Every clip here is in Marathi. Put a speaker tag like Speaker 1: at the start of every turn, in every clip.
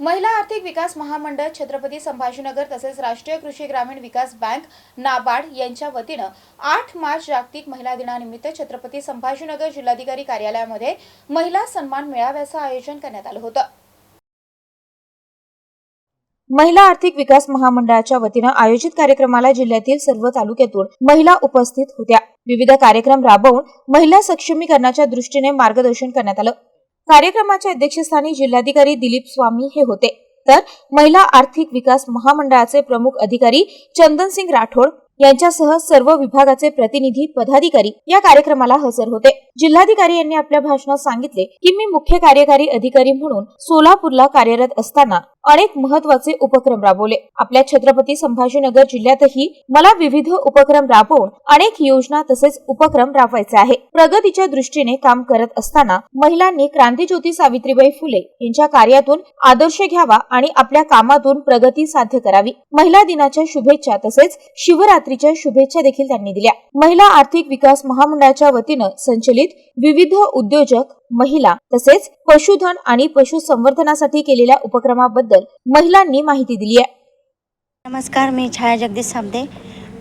Speaker 1: महिला आर्थिक विकास महामंडळ छत्रपती संभाजीनगर तसेच राष्ट्रीय कृषी ग्रामीण विकास बँक नाबार्ड यांच्या वतीनं आठ मार्च जागतिक महिला दिनानिमित्त छत्रपती संभाजीनगर जिल्हाधिकारी कार्यालयामध्ये महिला सन्मान मेळाव्याचं आयोजन करण्यात आलं होतं. महिला आर्थिक विकास महामंडळाच्या वतीनं आयोजित कार्यक्रमाला जिल्ह्यातील सर्व तालुक्यातून महिला उपस्थित होत्या. विविध कार्यक्रम राबवून महिला सक्षमीकरणाच्या दृष्टीने मार्गदर्शन करण्यात आलं. कार्यक्रमाच्या अध्यक्षस्थानी जिल्हाधिकारी दिलीप स्वामी हे होते. तर महिला आर्थिक विकास महामंडळाचे प्रमुख अधिकारी चंदनसिंग राठोड यांच्यासह सर्व विभागाचे प्रतिनिधी पदाधिकारी या कार्यक्रमाला हजर होते. जिल्हाधिकारी यांनी आपल्या भाषणात सांगितले की मी मुख्य कार्यकारी अधिकारी म्हणून सोलापूरला कार्यरत असताना अनेक महत्त्वाचे उपक्रम राबवले. आपल्या छत्रपती संभाजीनगर जिल्ह्यातही मला विविध उपक्रम राबवून अनेक योजना तसेच उपक्रम राबवायचे आहे. प्रगतीच्या दृष्टीने काम करत असताना महिलांनी क्रांतीज्योती सावित्रीबाई फुले यांच्या कार्यातून आदर्श घ्यावा आणि आपल्या कामातून प्रगती साध्य करावी. महिला दिनाच्या शुभेच्छा तसेच शिवरात्री शिवरात्रीच्या शुभेच्छा देखील त्यांनी दिल्या. महिला आर्थिक विकास महामंडळाच्या वतीनं संचलित विविध उद्योजक महिला तसेच पशुधन आणि पशुसंवर्धनासाठी केलेल्या उपक्रमाबद्दल महिलांनी माहिती दिली आहे.
Speaker 2: नमस्कार मी छाया जगदीश साबदे.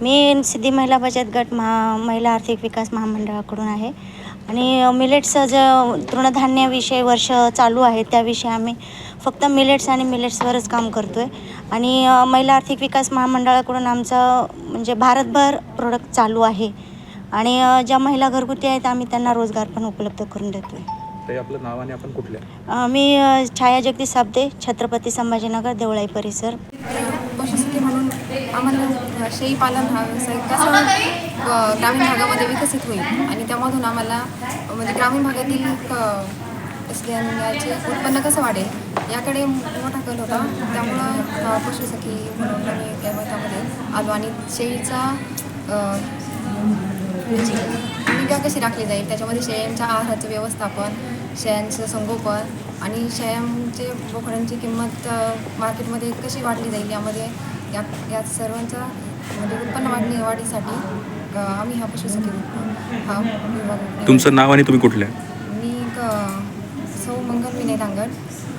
Speaker 2: मी सिद्धी महिला बचत गट महा महिला आर्थिक विकास महामंडळाकडून आहे. आणि मिलेट्सचं जे तृणधान्याविषयी वर्ष चालू आहे त्याविषयी आम्ही फक्त मिलेट्स आणि मिलेट्सवरच काम करतो आहे आणि महिला आर्थिक विकास महामंडळाकडून आमचं म्हणजे भारतभर प्रोडक्ट चालू आहे. आणि ज्या महिला घरगुती आहेत आम्ही त्यांना रोजगार पण उपलब्ध करून देतो आहे
Speaker 3: ते आपलं नाव आणि आपण कुठल्या?
Speaker 2: मी छाया जगदीश साबदे छत्रपती संभाजीनगर देवळाई परिसर.
Speaker 4: पशुसखी म्हणून आम्हाला शेळी पालन हा व्यवसाय. कसा? ग्रामीण भागामध्ये विकसित होईल. आणि त्यामधून आम्हाला म्हणजे ग्रामीण भागातील क- स्त्रियांचे उत्पन्न कसं वाढेल याकडे मोठा कल होता. त्यामुळं पशुसखी म्हणून आम्ही त्यामध्ये आलो. आणि शेळीचा म्हणजे भूमिका कशी राखली जाईल त्याच्यामध्ये शेळ्यांच्या आहाराचं व्यवस्थापन शेळ्यांचं संगोपन आणि शेळ्यांचे बोकड्यांची किंमत मार्केटमध्ये कशी वाढली जाईल यामध्ये या या सर्वांचा म्हणजे उत्पन्न वाढणी वाढीसाठी आम्ही हा पशुसखी विभाग- हा विभाग
Speaker 3: तुमचं नाव आणि तुम्ही कुठल्या
Speaker 4: मी क- सौ मंगल विनय दांगड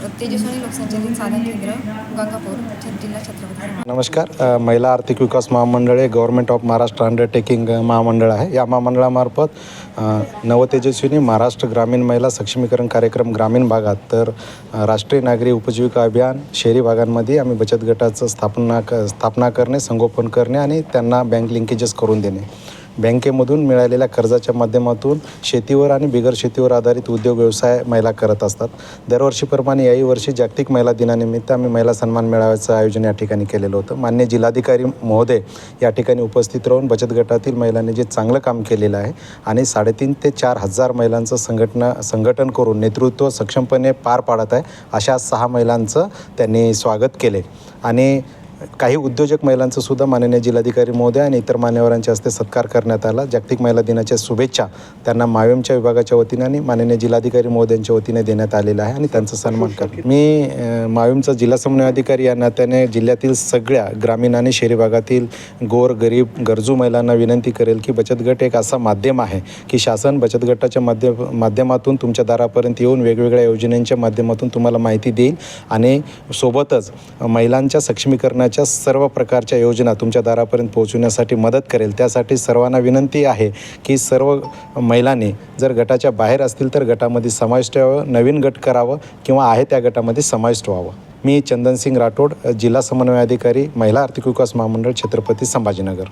Speaker 4: लोकसंचालित साधन केंद्र गंगापूर जिल्हा छत्रपती
Speaker 5: नमस्कार महिला आर्थिक विकास महामंडळ हे गव्हर्नमेंट ऑफ महाराष्ट्र अंडरटेकिंग महामंडळ आहे. या महामंडळामार्फत अ, नवतेजस्विनी महाराष्ट्र ग्रामीण महिला सक्षमीकरण कार्यक्रम ग्रामीण भागात तर राष्ट्रीय नागरी उपजीविका अभियान शहरी भागांमध्ये आम्ही बचत गटाचं स्थापना क स्थापना करणे संगोपन करणे आणि त्यांना बँक लिंकेजेस करून देणे. बँकेमधून मिळालेल्या कर्जाच्या माध्यमातून शेतीवर आणि बिगर शेतीवर आधारित उद्योग व्यवसाय महिला करत असतात. दरवर्षीप्रमाणे याही वर्षी जागतिक महिला दिनानिमित्त आम्ही महिला सन्मान मेळाव्याचं आयोजन या ठिकाणी केलेलं होतं. मान्य जिल्हाधिकारी महोदय या ठिकाणी उपस्थित राहून बचत गटातील महिलांनी जे चांगलं काम केलेलं आहे आणि साडेतीन ते चार हजार महिलांचं संघटना संघटन करून नेतृत्व सक्षमपणे पार पाडत आहे अशा सहा महिलांचं त्यांनी स्वागत केले. आणि काही उद्योजक महिलांचं सुद्धा माननीय जिल्हाधिकारी महोदय आणि इतर मान्यवरांच्या हस्ते सत्कार करण्यात आला. जागतिक महिला दिनाच्या शुभेच्छा त्यांना माविमच्या विभागाच्या वतीने आणि माननीय जिल्हाधिकारी महोदयांच्या वतीने देण्यात आलेला आहे आणि त्यांचा सन्मान कर मी अ, जिल्हा समन्वय अधिकारी या नात्याने जिल्ह्यातील सगळ्या ग्रामीण आणि शहरी भागातील गोर गरीब गरजू महिलांना विनंती करेल की बचत गट एक असा माध्यम आहे की शासन बचत गटाच्या माध्यम माध्यमातून तुमच्या दारापर्यंत येऊन वेगवेगळ्या योजनांच्या माध्यमातून तुम्हाला माहिती देईल आणि सोबतच महिलांच्या सक्षमीकरणाच्या सर्व प्रकारच्या योजना तुमच्या दारापर्यंत पोहोचवण्यासाठी मदत करेल. त्यासाठी सर्वांना विनंती आहे की सर्व महिलांनी जर गटाच्या बाहेर असतील तर गटामध्ये समाविष्ट व्हावं नवीन गट करावं किंवा आहे त्या गटामध्ये समाविष्ट व्हावं. मी चंदनसिंग राठोड जिल्हा समन्वय अधिकारी महिला आर्थिक विकास महामंडळ छत्रपती संभाजीनगर.